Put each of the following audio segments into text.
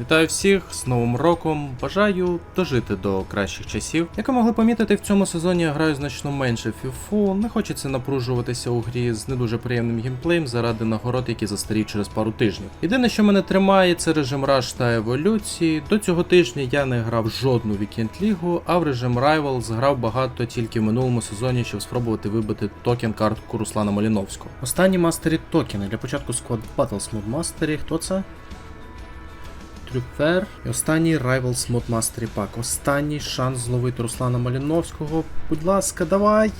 Вітаю всіх з Новим роком. Бажаю дожити до кращих часів. Як ви могли помітити, в цьому сезоні я граю значно менше фіфу. Не хочеться напружуватися у грі з не дуже приємним геймплеєм заради нагород, які застаріють через пару тижнів. Єдине, що мене тримає, це режим Rush та еволюції. До цього тижня я не грав жодну вікенд лігу, а в режим Rivals грав багато тільки в минулому сезоні, щоб спробувати вибити токен картку Руслана Маліновського. Останні мастері токени для початку склад Battles Mode Mastery. Хто це? Трюфер. І останній Rivals Mod Mastery Pack. Останній шанс зловити Руслана Маліновського. Будь ласка, давай.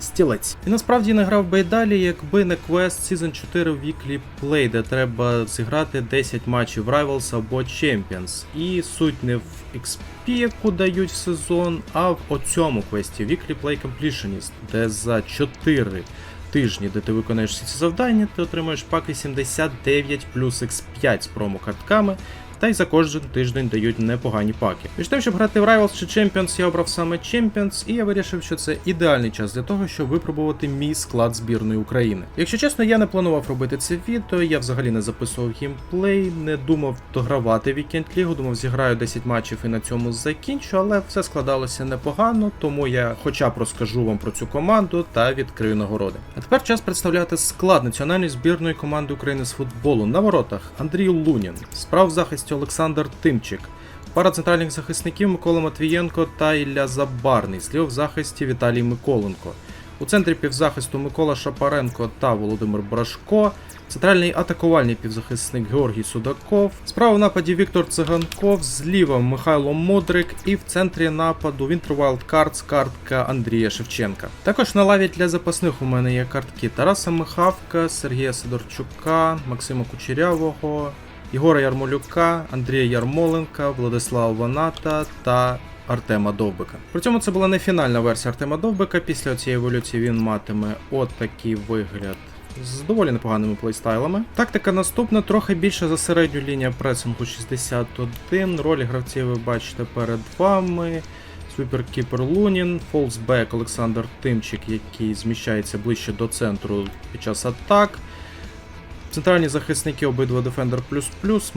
Стілець. І насправді не грав би й далі, якби не квест Season 4 Weekly Play, де треба зіграти 10 матчів Rivals або Champions. І суть не в XP, яку дають в сезон, а в оцьому квесті Weekly Play Completionist, де за 4 тижні, де ти виконаєш всі ці завдання, ти отримаєш паки 79 плюс X5 з промо-картками. Та й за кожен тиждень дають непогані паки. Між тим, щоб грати в Rivals чи Champions, я обрав саме Champions, і я вирішив, що це ідеальний час для того, щоб випробувати мій склад збірної України. Якщо чесно, я не планував робити це відео, я взагалі не записував геймплей, не думав догравати вікенд лігу, думав, зіграю 10 матчів і на цьому закінчу, але все складалося непогано, тому я хоча б розкажу вам про цю команду та відкрию нагороди. А тепер час представляти склад національної збірної команди України з футболу на воротах Андрій Лунін, справ захисті Олександр Тимчик. Пара центральних захисників Микола Матвієнко та Ілля Забарний, зліво в захисті Віталій Миколенко. У центрі півзахисту Микола Шапаренко та Володимир Брашко. Центральний атакувальний півзахисник Георгій Судаков. Справа в нападі Віктор Циганков, зліва Михайло Модрик і в центрі нападу Winter Wild Cards картка Андрія Шевченка. Також на лаві для запасних у мене є картки Тараса Михавка, Сергія Сидорчука, Максима Кучерявого, Єгора Ярмолюка, Андрія Ярмоленка, Владислава Ваната та Артема Довбика. При цьому це була не фінальна версія Артема Довбика. Після цієї еволюції він матиме от такий вигляд. З доволі непоганими плейстайлами. Тактика наступна, трохи більше за середню лінію пресингу 61. Ролі гравців ви бачите перед вами. Суперкіпер Лунін, фолсбек Олександр Тимчик, який зміщається ближче до центру під час атак. Центральні захисники обидва Defender плюс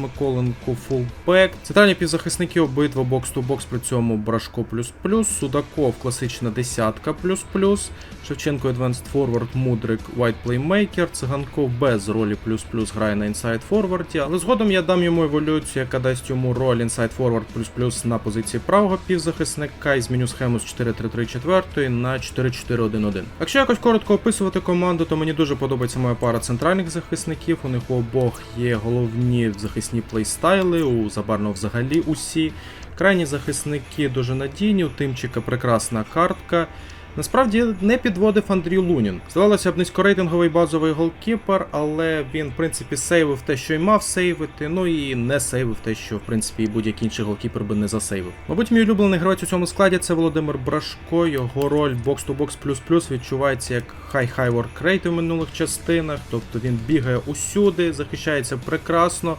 фулбек. Центральні півзахисники обидва бокс-ту-бокс, при цьому Брашко плюс Судаков класична десятка плюс Шевченко Advanced Forward, Мудрик White Playmaker, Циганков без ролі плюс-плюс грає на інсайд форварді, але згодом я дам йому еволюцію, яка дасть йому роль інсайд форвард плюс-плюс на позиції правого півзахисника і зміню схему з 4-3-3-4 на 4-4-1-1. Якщо якось коротко описувати команду, то мені дуже подобається моя пара центральних захисників. У них у обох є головні захисні плейстайли, у Забарно взагалі усі. Крайні захисники дуже надійні, у Тимчика прекрасна картка. Насправді не підводив Андрій Лунін. Здавалося б, низькорейтинговий базовий голкіпер, але він, в принципі, сейвив те, що й мав сейвити, ну і не сейвив те, що в принципі будь-який інший голкіпер би не засейвив. Мабуть, мій улюблений гравець у цьому складі це Володимир Брашко. Його роль бокс-то-бокс плюс-плюс відчувається як хай-хай воркрейт у минулих частинах, тобто він бігає усюди, захищається прекрасно.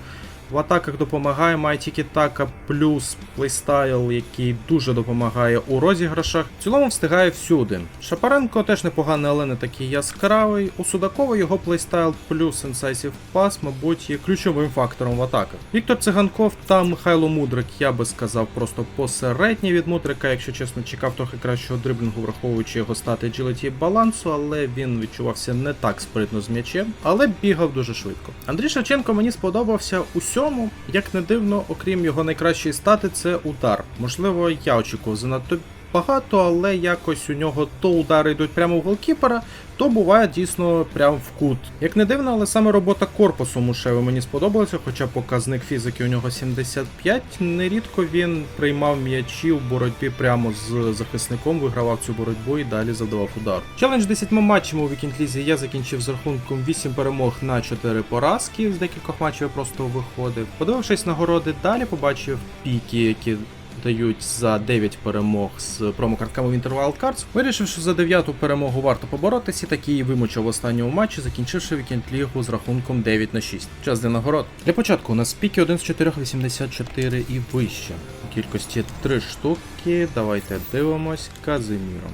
В атаках допомагає, має тільки така плюс плейстайл, який дуже допомагає у розіграшах. В цілому встигає всюди. Шапаренко теж непоганий, але не такий яскравий. У Судакова його плейстайл плюс Incisive Pass, мабуть, є ключовим фактором в атаках. Віктор Циганков та Михайло Мудрик, я би сказав, просто посередні від Мудрика, якщо чесно, чекав трохи кращого дриблінгу, враховуючи його стати agility балансу, але він відчувався не так спритно з м'ячем, але бігав дуже швидко. Андрій Шевченко мені сподобався усьому, як не дивно, окрім його найкращої стати, це удар. Можливо, я очікував занадто багато, але якось у нього то удари йдуть прямо в голкіпера, то буває дійсно прямо в кут. Як не дивно, але саме робота корпусу Мушеви мені сподобалася, хоча показник фізики у нього 75. Нерідко він приймав м'ячі в боротьбі прямо з захисником, вигравав цю боротьбу і далі завдавав удар. Челендж 10 матчами у вікінг-лізі я закінчив з рахунком 8 перемог на 4 поразки. З декількох матчів я просто виходив. Подивившись нагороди далі, побачив піки, які дають за 9 перемог з промокартками Winter Wild Cards. Вирішив, що за 9 перемогу варто поборотися, і таки її вимучив в останньому матчі, закінчивши вікенд лігу з рахунком 9 на 6. Час для нагород. Для початку у нас піки 1 з 4, 84 і вище. У кількості 3 штуки. Давайте дивимось. Казиміро.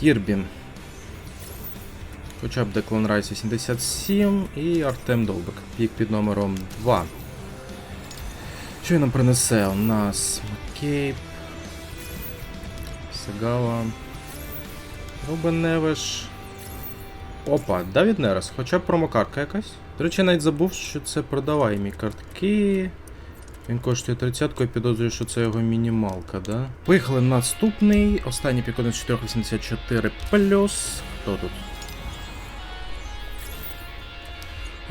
Кірбі. Хоча б Деклан Райс 87 і Артем Довбик. Пік під номером 2. Що він нам принесе? У нас Маккейп. Сегала. Рубен Невеш. Опа, Давід Нерес, хоча б промокартка якась. До речі, я навіть забув, що це продаваємі картки. Він коштує 30 я підозрюю, що це його мінімалка, да? Поїхали наступний. Останній пік 1 з 484 плюс. Хто тут?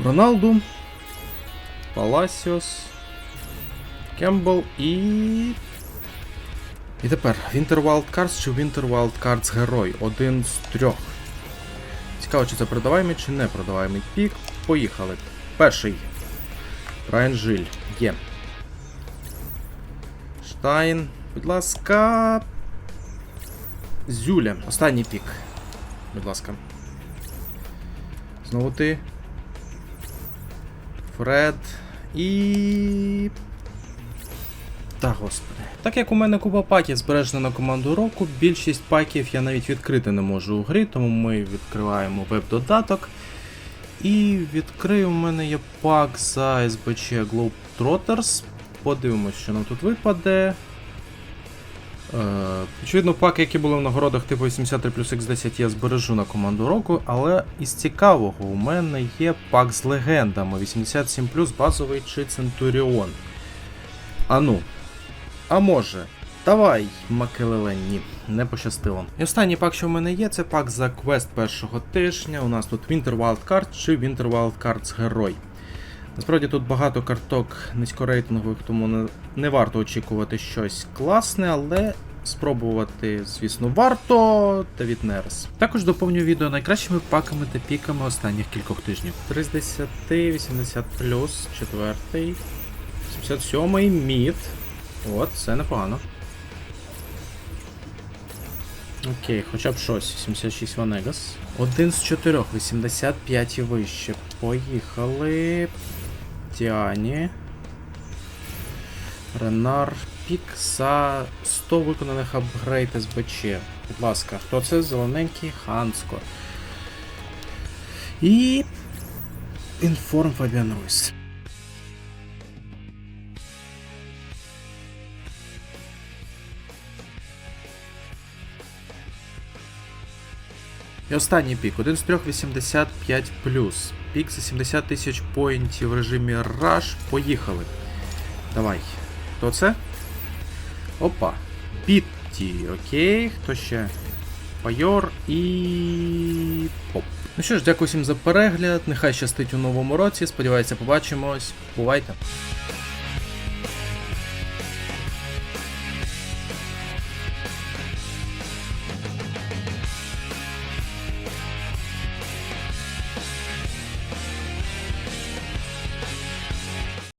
Роналду. Паласіос. Кембл і. І тепер Winter Wild Cards чи Winter Wild Cards герой. Один з трьох. Цікаво, чи це продаваємий, чи не продаваємий пік. Поїхали. Перший. Райан Жиль. Є. Штайн. Будь ласка. Зюля. Останній пік. Будь ласка. Знову ти. Фред. І. Та господи. Так як у мене купа паків збережена на команду року, більшість паків я навіть відкрити не можу у грі, тому ми відкриваємо веб-додаток. І відкрию в мене є пак за СБЧ Globetrotters. Подивимось, що нам тут випаде. Е, очевидно, паки, які були в нагородах типу 83 плюс X10 я збережу на команду року, але із цікавого у мене є пак з легендами 87 плюс базовий чи Центуріон. Ану. А може. Давай, Макелеле, ні, не пощастило. І останній пак, що в мене є, це пак за квест першого тижня. У нас тут Winter Wild Card чи Winter Wild Cards Герой. Насправді тут багато карток низькорейтингових, тому не, не варто очікувати щось класне, але спробувати, звісно, варто та від Нерс. Також доповню відео найкращими паками та піками останніх кількох тижнів. 30, 80 4, 77 мід. От, це непогано. Окей, хоча б щось. 76 Ванегас. Один з чотирьох, 85 і вище. Поїхали. Тіані. Ренар. Пік за 100 виконаних апгрейд СБЧ. Будь ласка, хто це? Зелененький Ханско. І. Інформ Фабіан Руйс. І останній пік. Один з трьох 85 Пік за 70 тисяч поінтів в режимі Rush. Поїхали. Давай. Хто це? Опа. Пітті. Окей. Хто ще? Пайор і. Поп. Ну що ж, дякую всім за перегляд. Нехай щастить у новому році. Сподіваюся, побачимось. Бувайте.